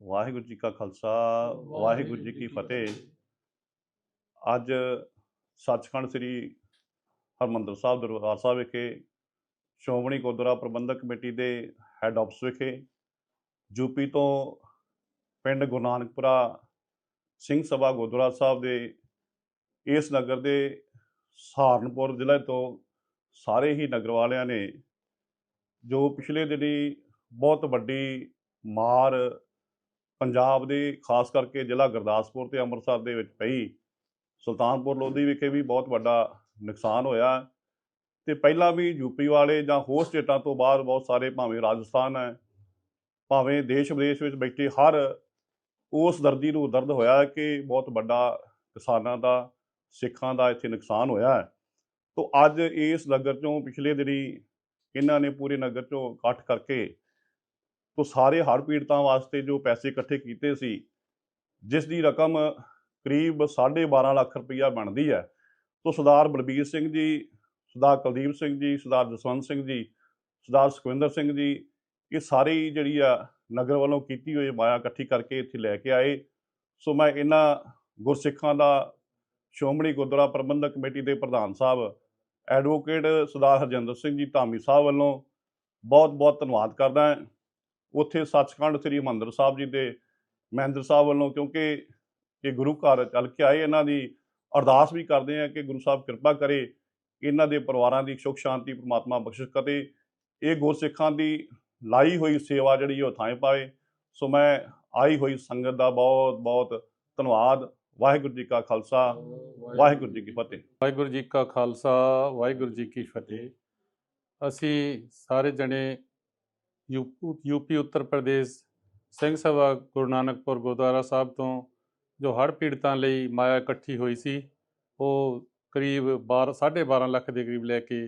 ਵਾਹਿਗੁਰੂ ਜੀ ਕਾ ਖਾਲਸਾ ਵਾਹਿਗੁਰੂ ਜੀ ਕੀ ਫਤਿਹ। ਅੱਜ ਸੱਚਖੰਡ ਸ੍ਰੀ ਹਰਮੰਦਰ ਸਾਹਿਬ ਦਰਬਾਰ ਸਾਹਿਬ ਵਿਖੇ ਸ਼੍ਰੋਮਣੀ ਗੁਰਦੁਆਰਾ ਪ੍ਰਬੰਧਕ ਕਮੇਟੀ ਦੇ ਹੈੱਡ ਆਫਿਸ ਵਿਖੇ ਯੂਪੀ ਤੋਂ ਪਿੰਡ ਗੁਰੂ ਨਾਨਕਪੁਰਾ ਸਿੰਘ ਸਭਾ ਗੁਰਦੁਆਰਾ ਸਾਹਿਬ ਦੇ ਇਸ ਨਗਰ ਦੇ ਸਹਾਰਨਪੁਰ ਜ਼ਿਲ੍ਹੇ ਤੋਂ ਸਾਰੇ ਹੀ ਨਗਰ ਵਾਲਿਆਂ ਨੇ ਜੋ ਪਿਛਲੇ ਦਿਨੀ ਬਹੁਤ ਵੱਡੀ ਮਾਰ ਪੰਜਾਬ ਦੇ, ਖਾਸ ਕਰਕੇ ਜ਼ਿਲ੍ਹਾ ਗੁਰਦਾਸਪੁਰ ਤੇ ਅੰਮ੍ਰਿਤਸਰ ਦੇ ਵਿੱਚ ਪਈ। ਸੁਲਤਾਨਪੁਰ ਲੋਧੀ ਵਿਖੇ ਵੀ ਬਹੁਤ ਵੱਡਾ ਨੁਕਸਾਨ ਹੋਇਆ। ਤੇ ਪਹਿਲਾਂ ਵੀ ਯੂਪੀ ਵਾਲੇ ਜਾਂ ਹੋਰ ਸਟੇਟਾਂ ਤੋਂ ਬਾਅਦ ਬਹੁਤ ਸਾਰੇ ਭਾਵੇਂ ਰਾਜਸਥਾਨ ਹੈ, ਭਾਵੇਂ ਦੇਸ਼ ਵਿਦੇਸ਼ ਵਿੱਚ ਬੈਠੇ ਹਰ ਉਸ ਦਰਦੀ ਨੂੰ ਦਰਦ ਹੋਇਆ ਕਿ ਬਹੁਤ ਵੱਡਾ ਕਿਸਾਨਾਂ ਦਾ, ਸਿੱਖਾਂ ਦਾ ਇੱਥੇ ਨੁਕਸਾਨ ਹੋਇਆ ਹੈ। ਤੋਂ ਅੱਜ ਇਸ ਨਗਰ ਚੋਂ ਪਿਛਲੇ ਦਿਨੀ ਇਹਨਾਂ ਨੇ ਪੂਰੇ ਨਗਰ ਚੋਂ ਇਕੱਠ ਕਰਕੇ ਤੋਂ ਸਾਰੇ ਹੜ੍ਹ ਪੀੜਤਾਂ ਵਾਸਤੇ ਜੋ ਪੈਸੇ ਇਕੱਠੇ ਕੀਤੇ ਸੀ, ਜਿਸ ਦੀ ਰਕਮ ਕਰੀਬ 12.5 ਲੱਖ ਰੁਪਈਆ ਬਣਦੀ ਹੈ, ਤੋਂ ਸਰਦਾਰ ਬਲਬੀਰ ਸਿੰਘ ਜੀ, ਸਰਦਾਰ ਕੁਲਦੀਪ ਸਿੰਘ ਜੀ, ਸਰਦਾਰ ਜਸਵੰਤ ਸਿੰਘ ਜੀ, ਸਰਦਾਰ ਸੁਖਵਿੰਦਰ ਸਿੰਘ ਜੀ, ਇਹ ਸਾਰੀ ਜਿਹੜੀ ਆ ਨਗਰ ਵੱਲੋਂ ਕੀਤੀ ਹੋਈ ਮਾਇਆ ਇਕੱਠੀ ਕਰਕੇ ਇੱਥੇ ਲੈ ਕੇ ਆਏ। ਸੋ ਮੈਂ ਇਹਨਾਂ ਗੁਰਸਿੱਖਾਂ ਦਾ ਸ਼੍ਰੋਮਣੀ ਗੁਰਦੁਆਰਾ ਪ੍ਰਬੰਧਕ ਕਮੇਟੀ ਦੇ ਪ੍ਰਧਾਨ ਸਾਹਿਬ, ਐਡਵੋਕੇਟ ਸਰਦਾਰ ਹਰਜਿੰਦਰ ਸਿੰਘ ਜੀ ਧਾਮੀ ਸਾਹਿਬ ਵੱਲੋਂ ਬਹੁਤ ਬਹੁਤ ਧੰਨਵਾਦ ਕਰਦਾ ਹਾਂ। ਉੱਥੇ ਸੱਚਖੰਡ ਸ੍ਰੀ ਹਰਿਮੰਦਰ ਸਾਹਿਬ ਜੀ ਦੇ ਮਹਿੰਦਰ ਸਾਹਿਬ ਵੱਲੋਂ, ਕਿਉਂਕਿ ਇਹ ਗੁਰੂ ਘਰ ਚੱਲ ਕੇ ਆਏ, ਇਹਨਾਂ ਦੀ ਅਰਦਾਸ ਵੀ ਕਰਦੇ ਆ ਕਿ ਗੁਰੂ ਸਾਹਿਬ ਕਿਰਪਾ ਕਰੇ, ਇਹਨਾਂ ਦੇ ਪਰਿਵਾਰਾਂ ਦੀ ਸੁਖ, ਸ਼ਾਂਤੀ, ਪ੍ਰਮਾਤਮਾ ਬਖਸ਼ਿਸ਼ ਕਰੇ। ਇਹ ਗੁਰਸਿੱਖਾਂ ਦੀ ਲਾਈ ਹੋਈ ਸੇਵਾ ਜਿਹੜੀ ਉਹ ਥਾਂ ਪਾਵੇ। ਸੋ ਮੈਂ ਆਈ ਹੋਈ ਸੰਗਤ ਦਾ ਬਹੁਤ ਬਹੁਤ ਧੰਨਵਾਦ। ਵਾਹਿਗੁਰੂ ਜੀ ਕਾ ਖਾਲਸਾ, ਵਾਹਿਗੁਰੂ ਜੀ ਕੀ ਫਤਿਹ। ਵਾਹਿਗੁਰੂ ਜੀ ਕਾ ਖਾਲਸਾ, ਵਾਹਿਗੁਰੂ ਜੀ ਕੀ ਫਤਿਹ। ਅਸੀਂ ਸਾਰੇ ਜਣੇ ਯੂਪੀ ਉੱਤਰ ਪ੍ਰਦੇਸ਼ ਸਿੰਘ ਸਭਾ ਗੁਰੂ ਨਾਨਕਪੁਰ ਗੁਰਦੁਆਰਾ ਸਾਹਿਬ ਤੋਂ ਜੋ ਹੜ੍ਹ ਪੀੜਤਾਂ ਲਈ ਮਾਇਆ ਇਕੱਠੀ ਹੋਈ ਸੀ, ਉਹ ਕਰੀਬ 12 12.5 ਲੱਖ ਦੇ ਕਰੀਬ ਲੈ ਕੇ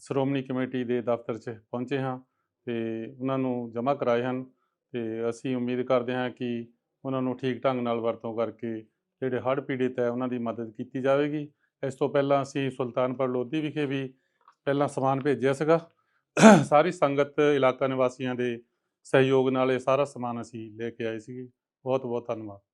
ਸ਼੍ਰੋਮਣੀ ਕਮੇਟੀ ਦੇ ਦਫ਼ਤਰ 'ਚ ਪਹੁੰਚੇ ਹਾਂ ਤੇ ਉਹਨਾਂ ਨੂੰ ਜਮ੍ਹਾਂ ਕਰਾਏ ਹਨ ਤੇ ਅਸੀਂ ਉਮੀਦ ਕਰਦੇ ਹਾਂ ਕਿ ਉਹਨਾਂ ਨੂੰ ਠੀਕ ਢੰਗ ਨਾਲ ਵਰਤੋਂ ਕਰਕੇ ਜਿਹੜੇ ਹੜ੍ਹ ਪੀੜਿਤ ਹੈ ਉਹਨਾਂ ਦੀ ਮਦਦ ਕੀਤੀ ਜਾਵੇਗੀ। ਇਸ ਤੋਂ ਪਹਿਲਾਂ ਅਸੀਂ ਸੁਲਤਾਨਪੁਰ ਲੋਧੀ ਵਿਖੇ ਵੀ ਪਹਿਲਾਂ ਸਮਾਨ ਭੇਜਿਆ ਸੀਗਾ। ਸਾਰੀ ਸੰਗਤ ਇਲਾਕਾ ਨਿਵਾਸੀਆਂ ਦੇ ਸਹਿਯੋਗ ਨਾਲ ਇਹ ਸਾਰਾ ਸਮਾਨ ਅਸੀਂ ਲੈ ਕੇ ਆਏ ਸੀਗੇ। ਬਹੁਤ ਬਹੁਤ ਧੰਨਵਾਦ।